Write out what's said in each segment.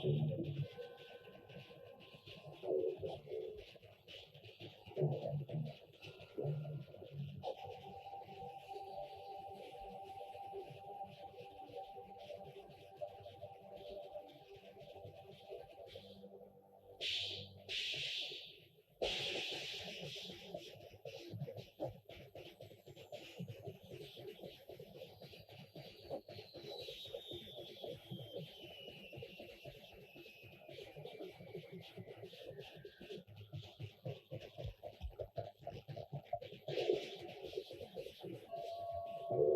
question.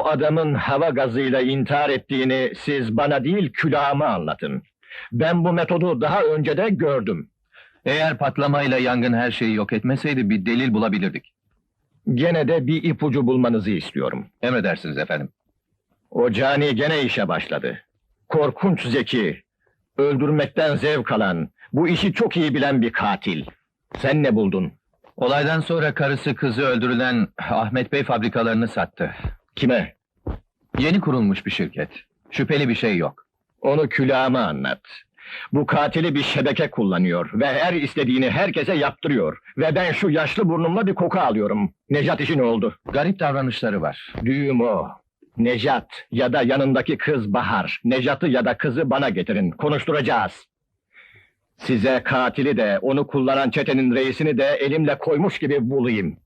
O adamın hava gazıyla intihar ettiğini siz bana değil külahıma anlatın. Ben bu metodu daha önce de gördüm. Eğer patlamayla yangın her şeyi yok etmeseydi bir delil bulabilirdik. Gene de bir ipucu bulmanızı istiyorum. Emredersiniz efendim. O cani gene işe başladı. Korkunç zeki, öldürmekten zevk alan, bu işi çok iyi bilen bir katil. Sen ne buldun? Olaydan sonra karısı kızı öldürülen Ahmet Bey fabrikalarını sattı. Kime? Yeni kurulmuş bir şirket. Şüpheli bir şey yok. Onu külahıma anlat. Bu katili bir şebeke kullanıyor ve her istediğini herkese yaptırıyor. Ve ben şu yaşlı burnumla bir koku alıyorum. Nejat işi ne oldu? Garip davranışları var. Düğüm o. Nejat ya da yanındaki kız Bahar. Nejat'ı ya da kızı bana getirin. Konuşturacağız. Size katili de onu kullanan çetenin reisini de elimle koymuş gibi bulayım.